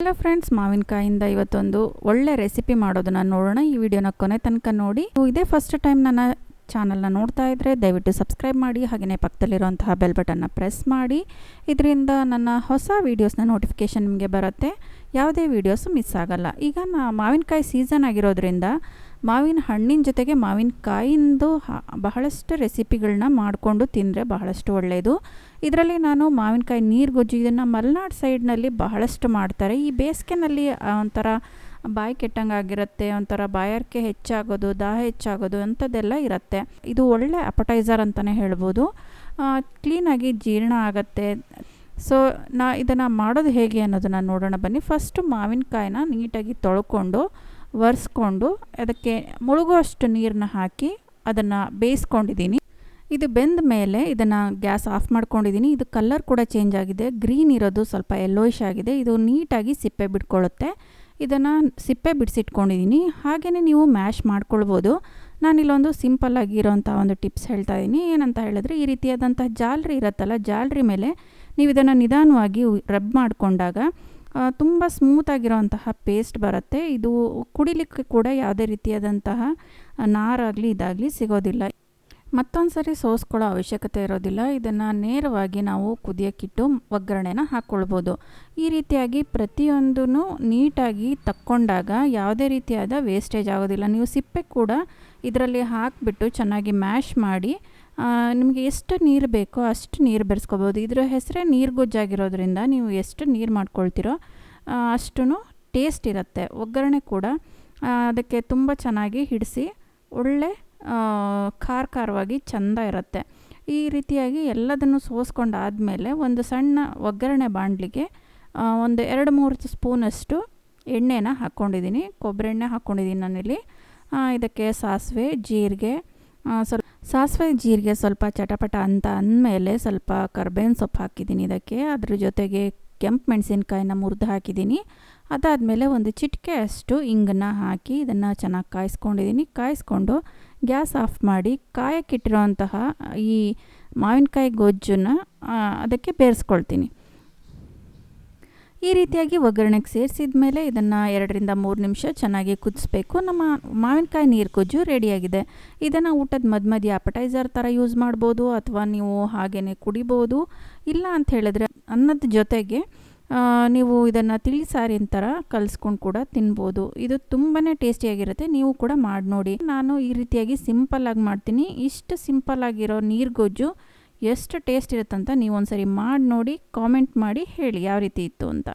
Hello friends ಮಾವಿನಕಾಯಿಂದ ಇವತ್ತೊಂದು ಒಳ್ಳೆ recipe ಮಾಡೋದನ್ನ ನೋಡೋಣ. ಈ ವಿಡಿಯೋನ ಕೊನೆ ತನಕ ನೋಡಿ. ಇದೇ ಫಸ್ಟ್ ಟೈಮ್ ನನ್ನ ಚಾನಲ್ನ ನೋಡ್ತಾ ಇದ್ದರೆ ದಯವಿಟ್ಟು ಸಬ್ಸ್ಕ್ರೈಬ್ ಮಾಡಿ ಹಾಗೆಯೇ ಪಕ್ಕದಲ್ಲಿರುವಂತಹ ಬೆಲ್ ಬಟನ್ನ ಪ್ರೆಸ್ ಮಾಡಿ. ಇದರಿಂದ ನನ್ನ ಹೊಸ ವೀಡಿಯೋಸ್ನ ನೋಟಿಫಿಕೇಷನ್ ನಿಮಗೆ ಬರುತ್ತೆ. ಯಾವುದೇ ವೀಡಿಯೋಸು ಮಿಸ್ ಆಗಲ್ಲ. ಈಗ ನಾ ಮಾವಿನಕಾಯಿ ಸೀಸನ್ ಆಗಿರೋದ್ರಿಂದ ಮಾವಿನ ಹಣ್ಣಿನ ಜೊತೆಗೆ ಮಾವಿನಕಾಯಿಂದು ಬಹಳಷ್ಟು ರೆಸಿಪಿಗಳನ್ನ ಮಾಡಿಕೊಂಡು ತಿಂದರೆ ಬಹಳಷ್ಟು ಒಳ್ಳೆಯದು ಇದರಲ್ಲಿ ನಾನು ಮಾವಿನಕಾಯಿ ನೀರು ಗೊಜ್ಜು ಇದನ್ನು ಮಲೆನಾಡು ಸೈಡ್ನಲ್ಲಿ ಬಹಳಷ್ಟು ಮಾಡ್ತಾರೆ. ಈ ಬೇಸಿಗೆನಲ್ಲಿ ಒಂಥರ ಬಾಯಿ ಕೆಟ್ಟಂಗೆ ಆಗಿರುತ್ತೆ ಒಂಥರ ಬಾಯಾರಿಕೆ ಹೆಚ್ಚಾಗೋದು, ದಾಹ ಹೆಚ್ಚಾಗೋದು ಅಂಥದ್ದೆಲ್ಲ ಇರುತ್ತೆ. ಇದು ಒಳ್ಳೆ ಅಪಟೈಸರ್ ಅಂತಲೇ ಹೇಳ್ಬೋದು. ಕ್ಲೀನಾಗಿ ಜೀರ್ಣ ಆಗುತ್ತೆ. ಸೊ, ನಾ ಇದನ್ನು ಮಾಡೋದು ಹೇಗೆ ಅನ್ನೋದನ್ನು ನೋಡೋಣ ಬನ್ನಿ. ಫಸ್ಟು ಮಾವಿನಕಾಯಿನ ನೀಟಾಗಿ ತೊಳ್ಕೊಂಡು ಒರೆಸ್ಕೊಂಡು ಅದಕ್ಕೆ ಮುಳುಗುವಷ್ಟು ನೀರನ್ನ ಹಾಕಿ ಅದನ್ನು ಬೇಯಿಸ್ಕೊಂಡಿದ್ದೀನಿ. ಇದು ಬೆಂದ ಮೇಲೆ ಇದನ್ನು ಗ್ಯಾಸ್ ಆಫ್ ಮಾಡ್ಕೊಂಡಿದ್ದೀನಿ. ಇದು ಕಲರ್ ಕೂಡ ಚೇಂಜ್ ಆಗಿದೆ. ಗ್ರೀನ್ ಇರೋದು ಸ್ವಲ್ಪ ಯೆಲ್ಲೋಯಿಶ್ ಆಗಿದೆ. ಇದು ನೀಟಾಗಿ ಸಿಪ್ಪೆ ಬಿಟ್ಕೊಳ್ಳುತ್ತೆ. ಇದನ್ನು ಸಿಪ್ಪೆ ಬಿಡಿಸಿಟ್ಕೊಂಡಿದ್ದೀನಿ. ಹಾಗೆಯೇ ನೀವು ಮ್ಯಾಶ್ ಮಾಡ್ಕೊಳ್ಬೋದು. ನಾನಿಲ್ಲೊಂದು ಸಿಂಪಲ್ ಆಗಿರೋಂಥ ಒಂದು ಟಿಪ್ಸ್ ಹೇಳ್ತಾ ಇದ್ದೀನಿ ಏನಂತ ಹೇಳಿದ್ರೆ ಈ ರೀತಿಯಾದಂಥ ಜಾಲ್ರಿ ಇರುತ್ತಲ್ಲ ಜಾಲ್ರಿ ಮೇಲೆ ನೀವು ಇದನ್ನು ನಿಧಾನವಾಗಿ ರಬ್ ಮಾಡಿಕೊಂಡಾಗ ತುಂಬ ಸ್ಮೂತಾಗಿರೋಂತಹ ಪೇಸ್ಟ್ ಬರುತ್ತೆ. ಇದು ಕುಡಿಲಿಕ್ಕೆ ಕೂಡ ಯಾವುದೇ ರೀತಿಯಾದಂತಹ ನಾರಾಗಲಿ ಇದಾಗಲಿ ಸಿಗೋದಿಲ್ಲ. ಮತ್ತೊಂದು ಸರಿ ಸೋಸ್ಕೊಳ್ಳೋ ಅವಶ್ಯಕತೆ ಇರೋದಿಲ್ಲ. ಇದನ್ನು ನೇರವಾಗಿ ನಾವು ಕುದಿಯೋಕ್ಕಿಟ್ಟು ಒಗ್ಗರಣೆನ ಹಾಕ್ಕೊಳ್ಬೋದು ಈ ರೀತಿಯಾಗಿ ಪ್ರತಿಯೊಂದೂ ನೀಟಾಗಿ ತಕ್ಕೊಂಡಾಗ ಯಾವುದೇ ರೀತಿಯಾದ ವೇಸ್ಟೇಜ್ ಆಗೋದಿಲ್ಲ. ನೀವು ಸಿಪ್ಪೆ ಕೂಡ ಇದರಲ್ಲಿ ಹಾಕಿಬಿಟ್ಟು ಚೆನ್ನಾಗಿ ಮ್ಯಾಶ್ ಮಾಡಿ ನಿಮಗೆ ಎಷ್ಟು ನೀರು ಬೇಕೋ ಅಷ್ಟು ನೀರು ಬೆರೆಸ್ಕೋಬೋದು. ಇದರ ಹೆಸರೇ ನೀರು ಗೊಜ್ಜಾಗಿರೋದ್ರಿಂದ ನೀವು ಎಷ್ಟು ನೀರು ಮಾಡ್ಕೊಳ್ತೀರೋ ಅಷ್ಟು ಟೇಸ್ಟ್ ಇರುತ್ತೆ. ಒಗ್ಗರಣೆ ಕೂಡ ಅದಕ್ಕೆ ತುಂಬ ಚೆನ್ನಾಗಿ ಹಿಡಿಸಿ, ಒಳ್ಳೆ ಖಾರ ಖಾರವಾಗಿ ಚೆಂದ ಇರುತ್ತೆ. ಈ ರೀತಿಯಾಗಿ ಎಲ್ಲದನ್ನು ಸೋಸ್ಕೊಂಡಾದಮೇಲೆ ಒಂದು ಸಣ್ಣ ಒಗ್ಗರಣೆ ಬಾಣಲಿಗೆ ಒಂದು ಎರಡು ಮೂರು ಸ್ಪೂನಷ್ಟು ಎಣ್ಣೆನ ಹಾಕ್ಕೊಂಡಿದ್ದೀನಿ. ಕೊಬ್ಬರಿ ಎಣ್ಣೆ ಹಾಕ್ಕೊಂಡಿದ್ದೀನಿ ನಾನಿಲ್ಲಿ. ಇದಕ್ಕೆ ಸಾಸಿವೆ, ಜೀರಿಗೆ ಸ್ವಲ್ಪ ಸಾಸಿವೆ ಜೀರಿಗೆ ಸ್ವಲ್ಪ ಚಟಪಟ ಅಂತ ಅಂದಮೇಲೆ ಸ್ವಲ್ಪ ಕರ್ಬೇವಿನ ಸೊಪ್ಪು ಹಾಕಿದ್ದೀನಿ ಇದಕ್ಕೆ. ಅದ್ರ ಜೊತೆಗೆ ಕೆಂಪು ಮೆಣಸಿನ್ಕಾಯಿನ ಮುರಿದು ಹಾಕಿದ್ದೀನಿ. ಅದಾದಮೇಲೆ ಒಂದು ಚಿಟಿಕೆ ಅಷ್ಟು ಇಂಗನ್ನ ಹಾಕಿ ಇದನ್ನು ಚೆನ್ನಾಗಿ ಕಾಯಿಸ್ಕೊಂಡಿದ್ದೀನಿ. ಕಾಯಿಸ್ಕೊಂಡು ಗ್ಯಾಸ್ ಆಫ್ ಮಾಡಿ ಕಾಯಕ್ಕಿಟ್ಟಿರೋಂತಹ ಈ ಮಾವಿನಕಾಯಿ ಗೊಜ್ಜನ್ನು ಅದಕ್ಕೆ ಬೇರಿಸ್ಕೊಳ್ತೀನಿ. ಈ ರೀತಿಯಾಗಿ ಒಗ್ಗರಣೆಗೆ ಸೇರಿಸಿದ ಮೇಲೆ ಇದನ್ನು ಎರಡರಿಂದ ಮೂರು ನಿಮಿಷ ಚೆನ್ನಾಗಿ ಕುದಿಸ್ಬೇಕು. ನಮ್ಮ ಮಾವಿನಕಾಯಿ ನೀರು ಕೊಜ್ಜು ರೆಡಿಯಾಗಿದೆ. ಇದನ್ನು ಊಟದ ಮಧ್ಯ ಅಪಟೈಸರ್ ಥರ ಯೂಸ್ ಮಾಡ್ಬೋದು ಅಥವಾ ನೀವು ಹಾಗೇ ಕುಡಿಬೋದು. ಇಲ್ಲ ಅಂತ ಹೇಳಿದ್ರೆ ಅನ್ನದ ಜೊತೆಗೆ ನೀವು ಇದನ್ನು ತಿಳಿ ಸಾರಿನ ಥರ ಕಲಿಸ್ಕೊಂಡು ಕೂಡ ತಿನ್ಬೋದು. ಇದು ತುಂಬಾ ಟೇಸ್ಟಿಯಾಗಿರುತ್ತೆ. ನೀವು ಕೂಡ ಮಾಡಿ ನೋಡಿ ನಾನು ಈ ರೀತಿಯಾಗಿ ಸಿಂಪಲ್ಲಾಗಿ ಮಾಡ್ತೀನಿ. ಇಷ್ಟು ಸಿಂಪಲ್ ಆಗಿರೋ ನೀರು ಗೊಜ್ಜು ಎಷ್ಟು ಟೇಸ್ಟ್ ಇರುತ್ತಂತ ನೀವು ಒಂದ್ಸರಿ ಮಾಡಿ ನೋಡಿ ಕಾಮೆಂಟ್ ಮಾಡಿ ಹೇಳಿ ಯಾವ ರೀತಿ ಇತ್ತು ಅಂತ.